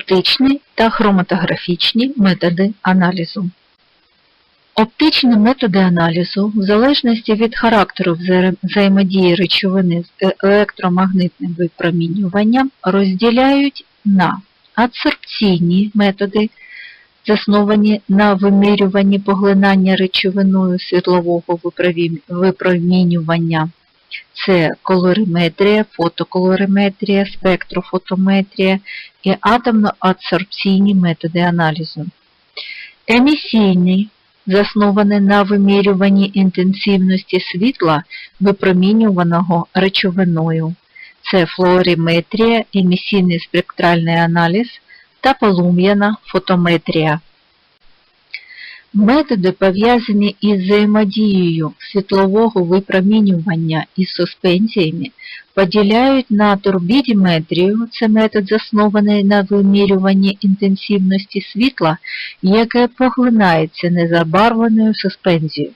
Оптичні та хроматографічні методи аналізу. Оптичні методи аналізу, в залежності від характеру взаємодії речовини з е- електромагнитним випромінюванням, розділяють на адсорбційні методи, засновані на вимірюванні поглинання речовиною світлового випромінювання. Це колориметрія, фотоколориметрія, спектрофотометрія і атомно-адсорбційні методи аналізу. Емісійні, засновані на вимірюванні інтенсивності світла, випромінюваного речовиною. Це флуоріметрія, емісійний спектральний аналіз та полум'яна фотометрія. Методи, пов'язані із взаємодією світлового випромінювання із суспензіями, поділяють на турбідіметрію, це метод заснований на вимірюванні інтенсивності світла, яке поглинається незабарвленою суспензією,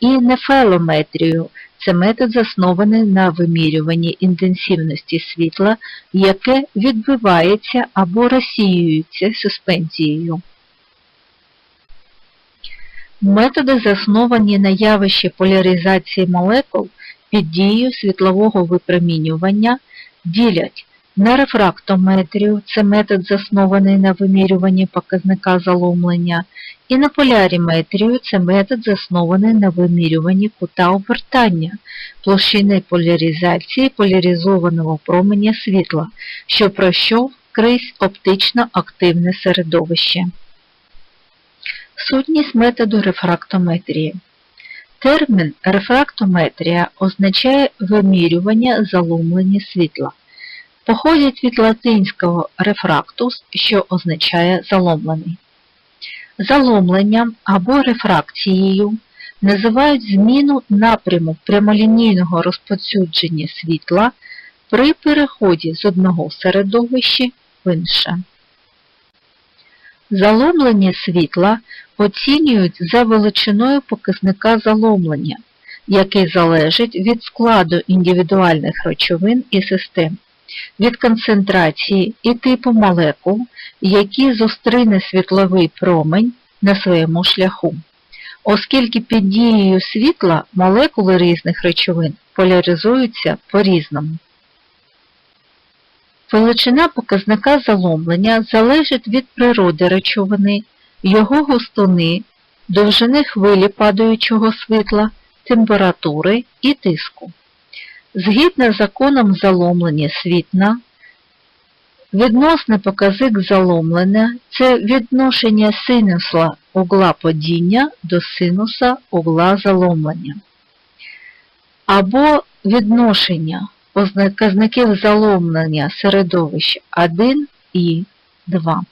і нефелометрію, це метод заснований на вимірюванні інтенсивності світла, яке відбивається або розсіюється суспензією. Методи засновані на явищі поляризації молекул під дією світлового випромінювання ділять на рефрактометрію, це метод заснований на вимірюванні показника заломлення, і на поляріметрію, це метод заснований на вимірюванні кута обертання, площини поляризації поляризованого променя світла, що пройшов крізь оптично активне середовище. Сутність методу рефрактометрії. Термін рефрактометрія означає вимірювання заломлення світла. Походить від латинського рефрактус, що означає заломлений. Заломленням або рефракцією називають зміну напряму прямолінійного розповсюдження світла при переході з одного середовища в інше. Заломлення світла оцінюють за величиною показника заломлення, який залежить від складу індивідуальних речовин і систем, від концентрації і типу молекул, які зустріне світловий промень на своєму шляху. Оскільки під дією світла молекули різних речовин поляризуються по-різному. Величина показника заломлення залежить від природи речовини, його густини, довжини хвилі падаючого світла, температури і тиску. Згідно з законом заломлення світла, відносний показник заломлення – це відношення синуса угла падіння до синуса угла заломлення. Або відношення показників заломлення середовищ 1 і 2.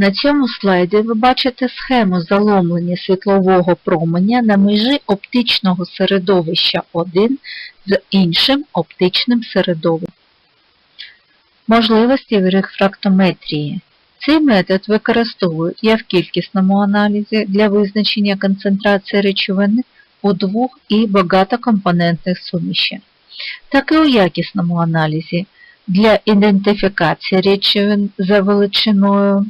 На цьому слайді ви бачите схему заломлення світлового променя на межі оптичного середовища 1 з іншим оптичним середовищем. Можливості рефрактометрії. Цей метод використовують як в кількісному аналізі для визначення концентрації речовини у двох і багатокомпонентних суміші, так і у якісному аналізі для ідентифікації речовин за величиною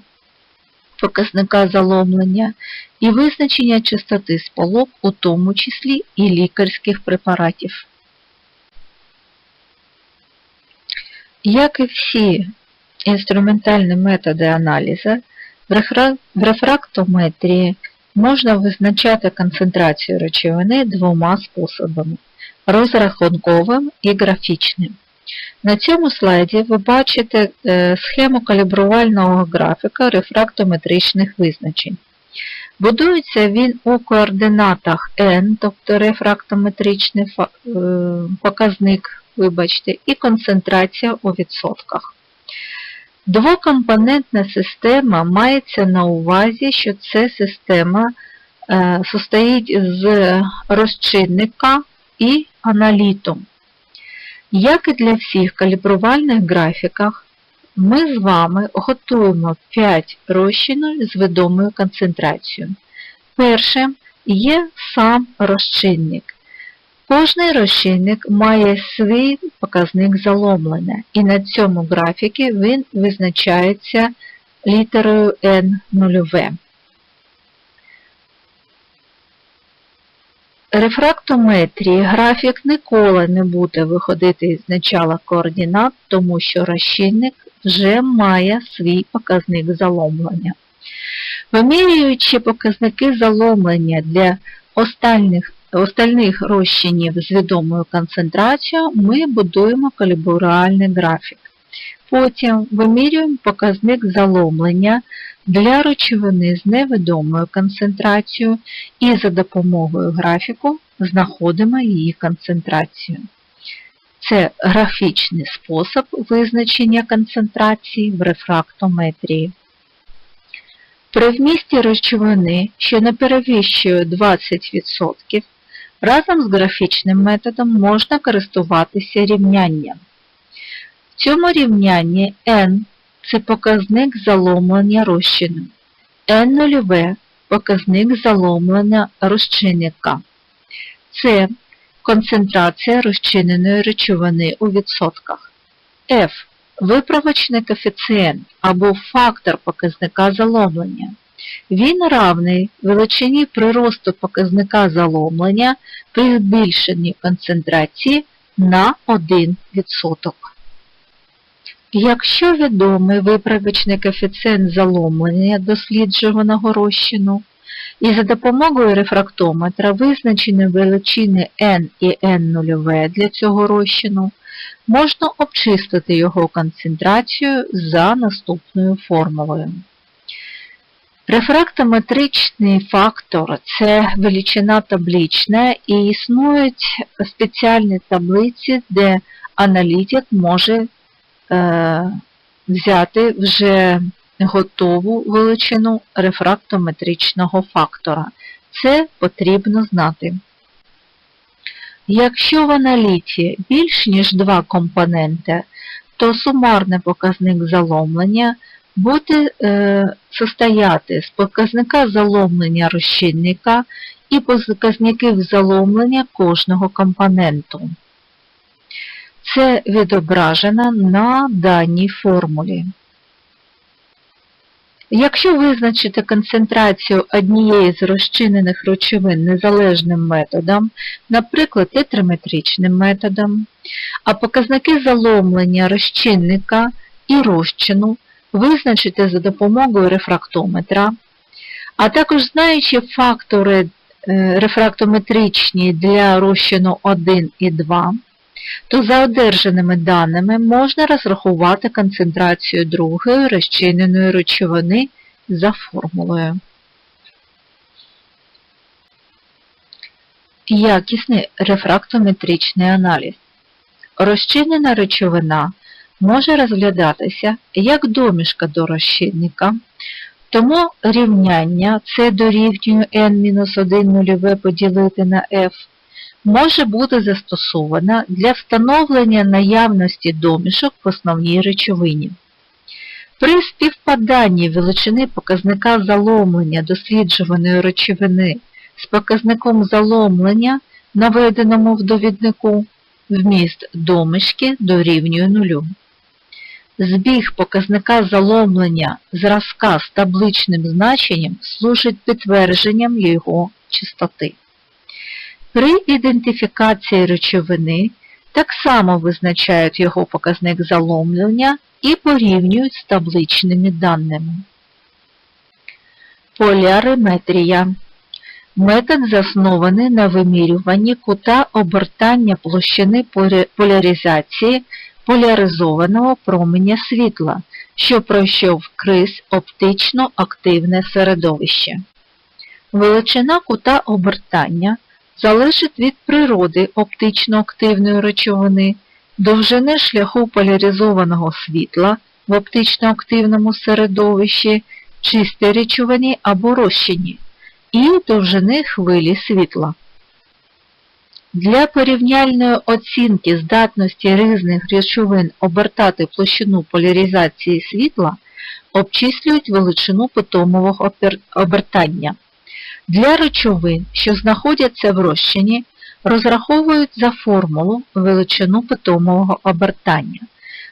показника заломлення і визначення чистоти сполук, у тому числі і лікарських препаратів. Як і всі інструментальні методи аналізу, в рефрактометрії можна визначати концентрацію речовини двома способами розрахунковим і графічним. На цьому слайді ви бачите е, схему калібрувального графіка рефрактометричних визначень. Будується він у координатах n, тобто рефрактометричний е, показник, вибачте, і концентрація у відсотках. Двокомпонентна система мається на увазі, що ця система е, состоїть з розчинника і аналітом. Як і для всіх калібрувальних графіках, ми з вами готуємо 5 розчинів з відомою концентрацією. Перше є сам розчинник. Кожний розчинник має свій показник заломлення, і на цьому графіки він визначається літерою N0. Рефрактометрії графік ніколи не буде виходити із начала координат, тому що розчинник вже має свій показник заломлення. Вимірюючи показники заломлення для остальних, остальних розчинів з відомою концентрацією, ми будуємо калібрувальний графік. Потім вимірюємо показник заломлення для речовини з невідомою концентрацією і за допомогою графіку знаходимо її концентрацію. Це графічний спосіб визначення концентрації в рефрактометрії. При вмісті речовини, що не перевищує 20%, разом з графічним методом можна користуватися рівнянням. В цьому рівнянні n це показник заломлення розчину, n0 показник заломлення розчинника. Це концентрація розчиненої речовини у відсотках. F виправочний коефіцієнт або фактор показника заломлення. Він равний величині приросту показника заломлення при збільшенні концентрації на 1%. Якщо відомий виправочний коефіцієнт заломлення досліджуваного розчину, і за допомогою рефрактометра визначені величини n і n0 для цього розчину, можна обчистити його концентрацію за наступною формулою. Рефрактометричний фактор це величина таблична і існують спеціальні таблиці, де аналітик може взяти вже готову величину рефрактометричного фактора. Це потрібно знати. Якщо в аналіті більш ніж два компоненти, то сумарний показник заломлення буде е, состояти з показника заломлення розчинника і показників заломлення кожного компоненту. Це відображено на даній формулі. Якщо визначити концентрацію однієї з розчинених речовин незалежним методом, наприклад, тетраметричним методом, а показники заломлення розчинника і розчину визначити за допомогою рефрактометра, а також знаючи фактори е, рефрактометричні для розчину 1 і 2, то за одержаними даними можна розрахувати концентрацію другої розчиненої речовини за формулою. Якісний рефрактометричний аналіз. Розчинена речовина може розглядатися як домішка до розчинника, тому рівняння С дорівнює n-1 нульове поділити на F може бути застосована для встановлення наявності домішок в основній речовині. При співпаданні величини показника заломлення досліджуваної речовини з показником заломлення, наведеному в довіднику, вміст домішки дорівнює нулю. Збіг показника заломлення зразка з табличним значенням служить підтвердженням його чистоти. При ідентифікації речовини так само визначають його показник заломлення і порівнюють з табличними даними. Поляриметрія. Метод заснований на вимірюванні кута обертання площини поляризації поляризованого променя світла, що пройшов крізь оптично активне середовище. Величина кута обертання залежить від природи оптично активної речовини, довжини шляху поляризованого світла в оптично активному середовищі, чистій речовині або розчині, і довжини хвилі світла. Для порівняльної оцінки здатності різних речовин обертати площину поляризації світла обчислюють величину питомого обертання. Для речовин, що знаходяться в розчині, розраховують за формулу величину питомого обертання,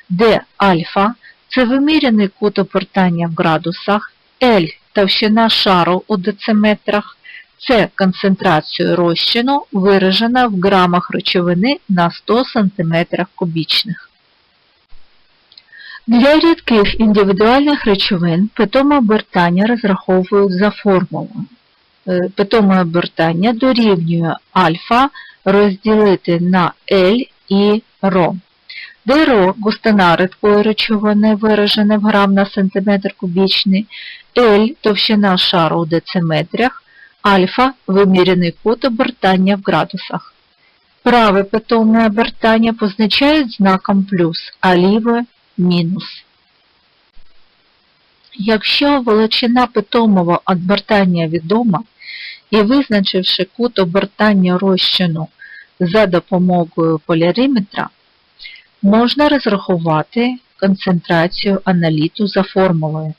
де альфа це виміряний кут обертання в градусах, L – товщина шару у дециметрах, це концентрацію розчину, виражена в грамах речовини на 100 см кубічних. Для рідких індивідуальних речовин питоме обертання розраховують за формулою. Е, Питоме обертання дорівнює альфа розділити на L і ρ, де ρ – густина рідкої речовини, виражена в грам на сантиметр кубічний, L – товщина шару у дециметрах, альфа – вимірений кут обертання в градусах. Праве питоме обертання позначають знаком плюс, а ліве – мінус. Якщо величина питомого обертання відома, і визначивши кут обертання розчину за допомогою поляріметра, можна розрахувати концентрацію аналіту за формулою.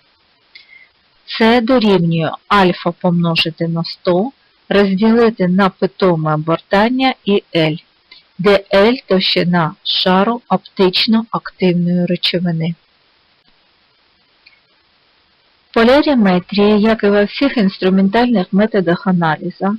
Це дорівнює альфа помножити на 100, розділити на питоме обертання і L, де L – товщина шару оптично активної речовини. Поляріметрія, як і во всіх інструментальних методах аналізу,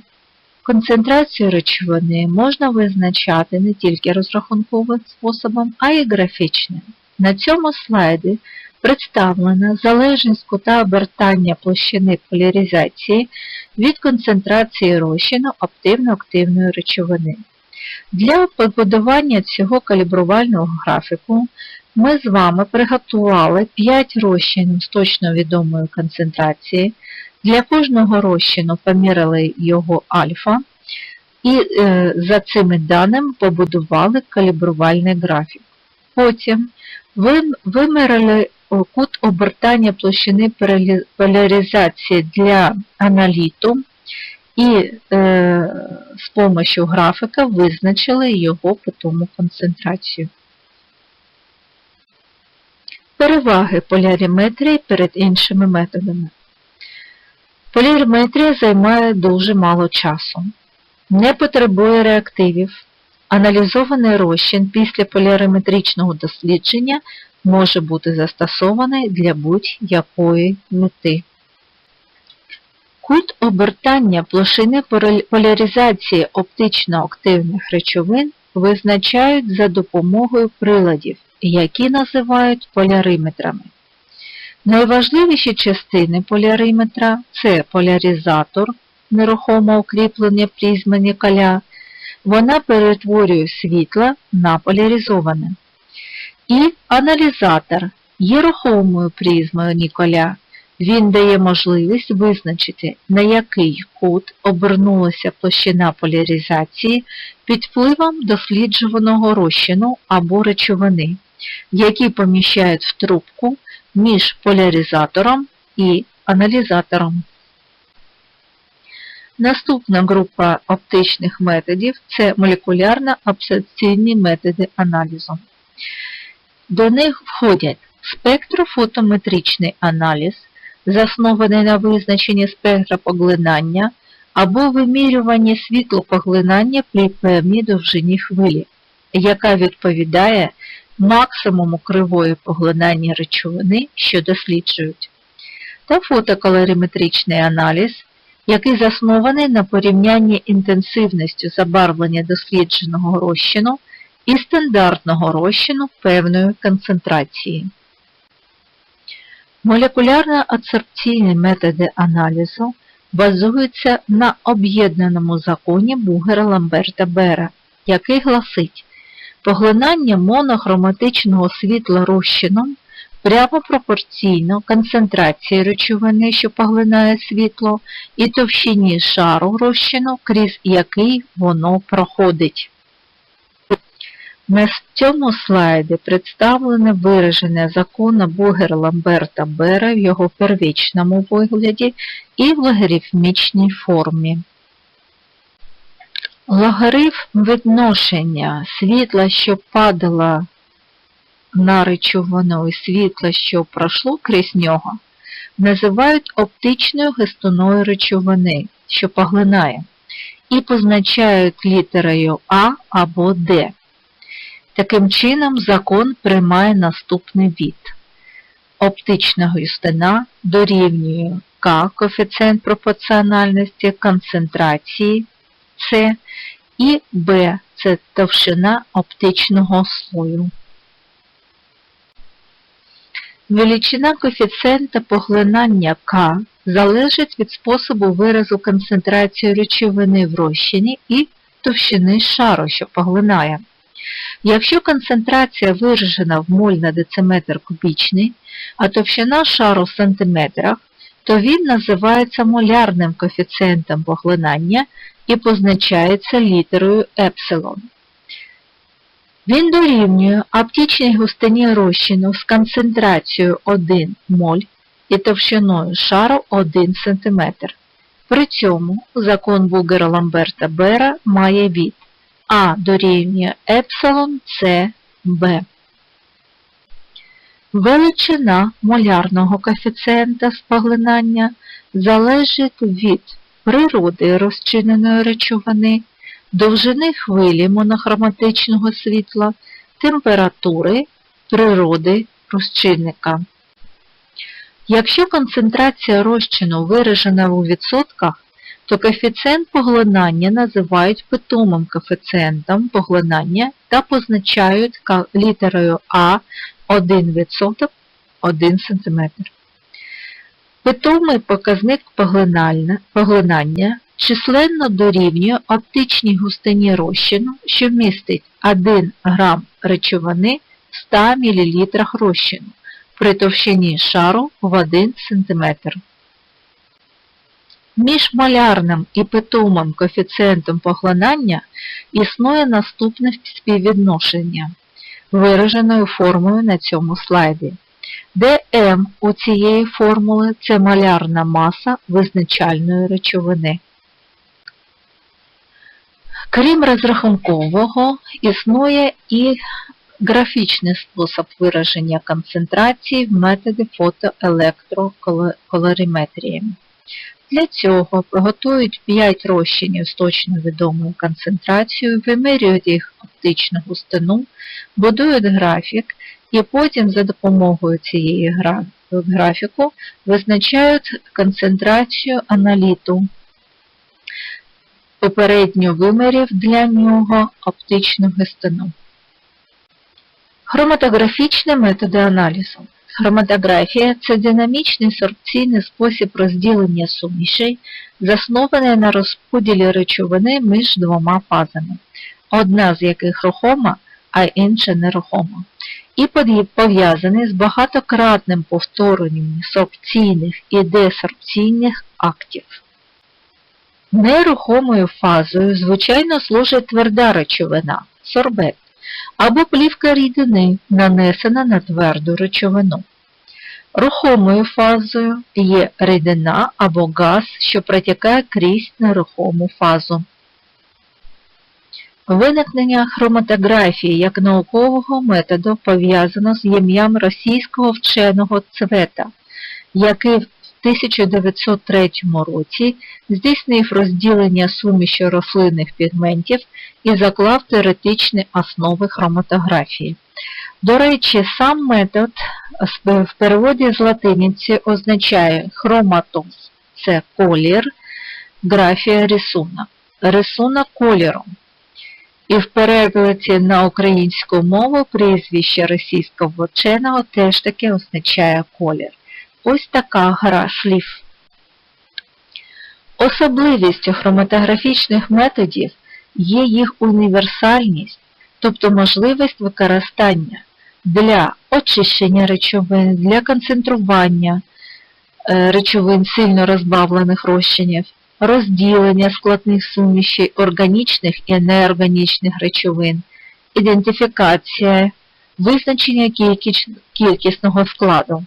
концентрацію речовини можна визначати не тільки розрахунковим способом, а й графічним. На цьому слайді представлена залежність кута обертання площини поляризації від концентрації розчину оптивно-активної речовини. Для побудування цього калібрувального графіку ми з вами приготували 5 розчинів з точно відомої концентрації. Для кожного розчину поміряли його альфа і е, за цими даними побудували калібрувальний графік. Потім ви виміряли кут обертання площини поляризації для аналіту і е, з допомогою графіка визначили його питому концентрацію. Переваги поляріметрії перед іншими методами. Поляріметрія займає дуже мало часу, не потребує реактивів. Аналізований розчин після поляріметричного дослідження може бути застосований для будь-якої мети. Кут обертання площини поляризації оптично активних речовин визначають за допомогою приладів, які називають поляриметрами. Найважливіші частини поляриметра це поляризатор, нерухомо укріплення призми Ніколя, вона перетворює світло на поляризоване. І аналізатор є рухомою призмою Ніколя. Він дає можливість визначити, на який кут обернулася площина поляризації під впливом досліджуваного розчину або речовини, які поміщають в трубку між поляризатором і аналізатором. Наступна група оптичних методів це молекулярно-абсорбційні методи аналізу. До них входять спектрофотометричний аналіз, заснований на визначенні спектра поглинання або вимірюванні світлопоглинання при певній довжині хвилі, яка відповідає максимуму кривої поглинання речовини, що досліджують, та фотокалоріметричний аналіз, який заснований на порівнянні інтенсивністю забарвлення дослідженого розчину і стандартного розчину певної концентрації. Молекулярно-адсорбційні методи аналізу базуються на об'єднаному законі бугера ламберта бера який гласить, поглинання монохроматичного світла розчином прямо пропорційно концентрації речовини, що поглинає світло, і товщині шару розчину, крізь який воно проходить. На цьому слайді представлене вираження закону Бугера Ламберта Бера в його первічному вигляді і в логарифмічній формі. Логарифм відношення світла, що падало на речовину і світла, що пройшло крізь нього, називають оптичною гестоною речовини, що поглинає, і позначають літерою А або Д. Таким чином, закон приймає наступний від. Оптична густина дорівнює К, коефіцієнт пропорціональності, концентрації С і Б це товщина оптичного слою. Величина коефіцієнта поглинання К залежить від способу виразу концентрації речовини в розчині і товщини шару, що поглинає. Якщо концентрація виражена в моль на дециметр кубічний, а товщина шару в сантиметрах, то він називається молярним коефіцієнтом поглинання і позначається літерою епсилон. Він дорівнює оптичній густині розчину з концентрацією 1 моль і товщиною шару 1 см. При цьому закон Бугера Ламберта Бера має від А дорівнює епсилон С Б. Величина молярного коефіцієнта споглинання залежить від природи розчиненої речовини, довжини хвилі монохроматичного світла, температури, природи розчинника. Якщо концентрація розчину виражена у відсотках, то коефіцієнт поглинання називають питомим коефіцієнтом поглинання та позначають літерою А 1% 1 см. Питомий показник поглинання численно дорівнює оптичній густині розчину, що містить 1 грам речовини в 100 мл розчину при товщині шару в 1 см. Між малярним і питомим коефіцієнтом поглинання існує наступне співвідношення, вираженою формою на цьому слайді. Де М у цієї формули це малярна маса визначальної речовини. Крім розрахункового, існує і графічний спосіб вираження концентрації в методі фотоелектроколориметрії. Для цього приготують 5 розчинів з точно відомою концентрацією, вимірюють їх оптичну густину, будують графік і потім за допомогою цієї графіку визначають концентрацію аналіту, попередньо вимірів для нього оптичну густину. Хроматографічні методи аналізу. Хроматографія це динамічний сорбційний спосіб розділення сумішей, заснований на розподілі речовини між двома фазами, одна з яких рухома, а інша нерухома, і пов'язаний з багатократним повторенням сорбційних і десорбційних актів. Нерухомою фазою, звичайно, служить тверда речовина сорбет або плівка рідини, нанесена на тверду речовину. Рухомою фазою є рідина або газ, що протікає крізь нерухому фазу. Виникнення хроматографії як наукового методу пов'язано з ім'ям російського вченого Цвета, який в 1903 році здійснив розділення суміші рослинних пігментів і заклав теоретичні основи хроматографії. До речі, сам метод в переводі з латиниці означає хроматоз – це колір, графія рисунок, рисунок кольором. І в перекладі на українську мову прізвище російського вченого теж таки означає колір. Ось така гра слів. Особливістю хроматографічних методів є їх універсальність, тобто можливість використання для очищення речовин, для концентрування е, речовин сильно розбавлених розчинів, розділення складних сумішей органічних і неорганічних речовин, ідентифікація, визначення кількісного складу.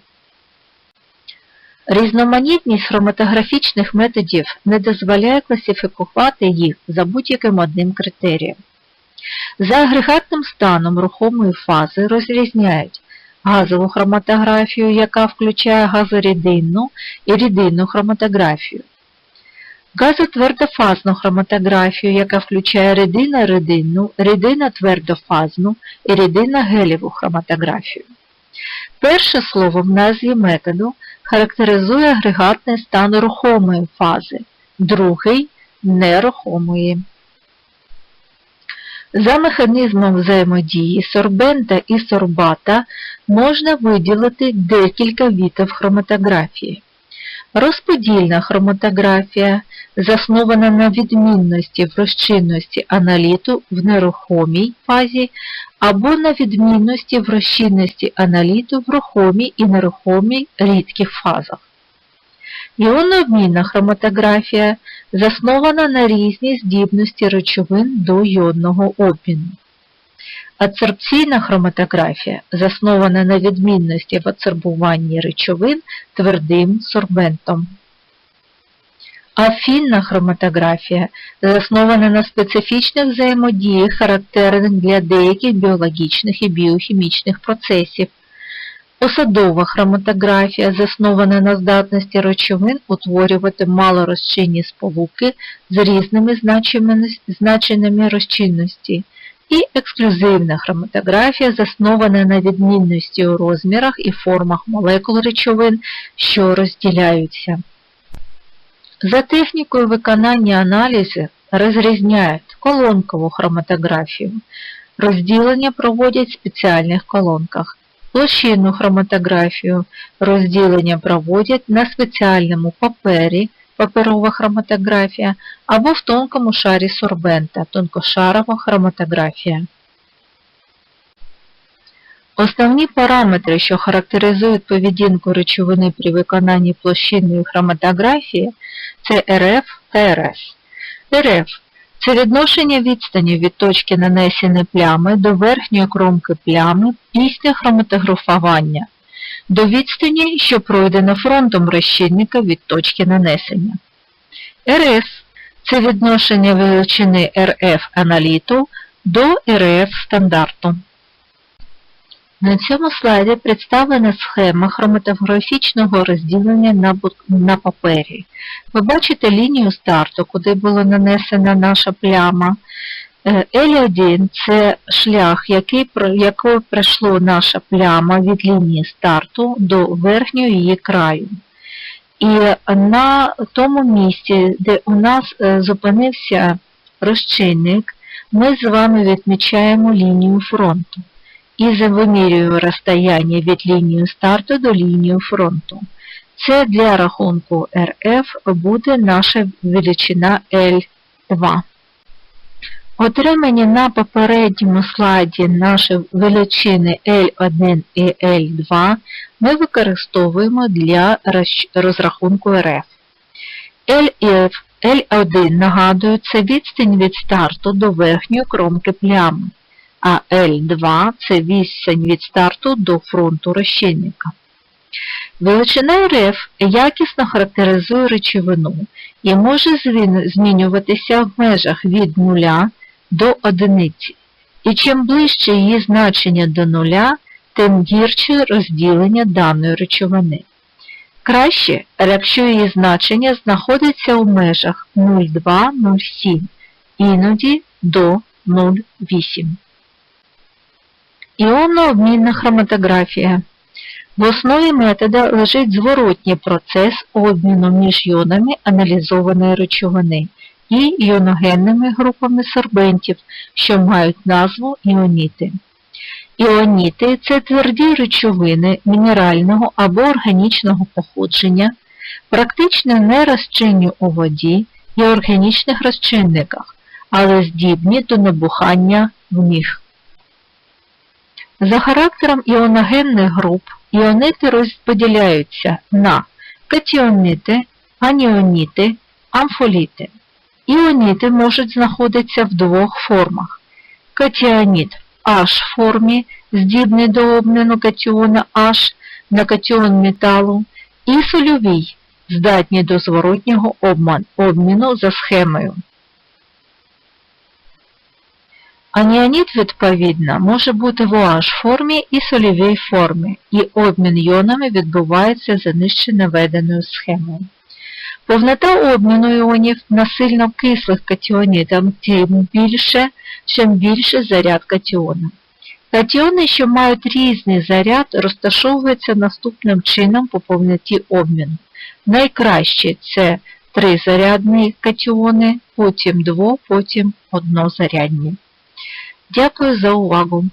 Різноманітність хроматографічних методів не дозволяє класифікувати їх за будь-яким одним критерієм. За агрегатним станом рухомої фази розрізняють газову хроматографію, яка включає газорідинну і рідинну хроматографію. Газотвердофазну хроматографію, яка включає рідина-рідинну, рідина-твердофазну і рідина-гелєву хроматографію. Перше слово в назві методу характеризує агрегатний стан рухомої фази, другий нерухомої. За механізмом взаємодії сорбента і сорбата можна виділити декілька видів хроматографії. Розподільна хроматографія заснована на відмінності в розчинності аналіту в нерухомій фазі або на відмінності в розчинності аналіту в рухомій і нерухомій рідких фазах. Іонообмінна хроматографія заснована на різній здібності речовин до йодного обміну. Адсорбційна хроматографія заснована на відмінності в адсорбуванні речовин твердим сорбентом. Афінна хроматографія заснована на специфічних взаємодіях, характерних для деяких біологічних і біохімічних процесів. Посадова хроматографія заснована на здатності речовин утворювати малорозчинні сполуки з різними значеннями розчинності. І ексклюзивна хроматографія заснована на відмінності у розмірах і формах молекул речовин, що розділяються. За технікою виконання аналізу розрізняють колонкову хроматографію. Розділення проводять в спеціальних колонках. Площинну хроматографію розділення проводять на спеціальному папері, паперова хроматографія, або в тонкому шарі сорбента, тонкошарова хроматографія. Основні параметри, що характеризують поведінку речовини при виконанні площинної хроматографії, це РФ та РС. РФ це відношення відстані від точки нанесення плями до верхньої кромки плями після хроматографування, до відстані, що пройдена фронтом розчинника від точки нанесення. РС це відношення величини РФ аналіту до РФ стандарту. На цьому слайді представлена схема хроматографічного розділення на, папері. Ви бачите лінію старту, куди була нанесена наша пляма. L1 це шлях, який, який пройшло наша пляма від лінії старту до верхнього її краю. І на тому місці, де у нас зупинився розчинник, ми з вами відмічаємо лінію фронту і вимірюю розстояння від лінії старту до лінії фронту. Це для рахунку РФ буде наша величина L2. Отримані на попередньому слайді наші величини L1 і L2 ми використовуємо для розрахунку РФ. LF, L1 нагадую, це відстань від старту до верхньої кромки плями а L2 це відстань від старту до фронту розчинника. Величина РФ якісно характеризує речовину і може змінюватися в межах від 0 до 1. І чим ближче її значення до нуля, тим гірше розділення даної речовини. Краще, якщо її значення знаходиться у межах 0,2-0,7, іноді до 0,8. Іонно-обмінна хроматографія. В основі метода лежить зворотній процес обміну між іонами аналізованої речовини і іоногенними групами сорбентів, що мають назву іоніти. Іоніти це тверді речовини мінерального або органічного походження, практично не розчинні у воді і органічних розчинниках, але здібні до набухання в них. За характером іоногенних груп іонити розподіляються на катіоніти, аніоніти, амфоліти. Іоніти можуть знаходитися в двох формах. Катіоніт H формі, здібний до обміну катіона H на катіон металу, і сольовій, здатні до зворотнього обміну за схемою. Аніоніт, відповідно, може бути в OH формі і сольовій формі, і обмін іонами відбувається за нижче наведеною схемою. Повнота обміну іонів на сильно кислих катіонів тим більше, чим більше заряд катіона. Катіони, що мають різний заряд, розташовуються наступним чином по повноті обміну. Найкраще це тризарядні катіони, потім дво, потім однозарядні. Дякую за увагу!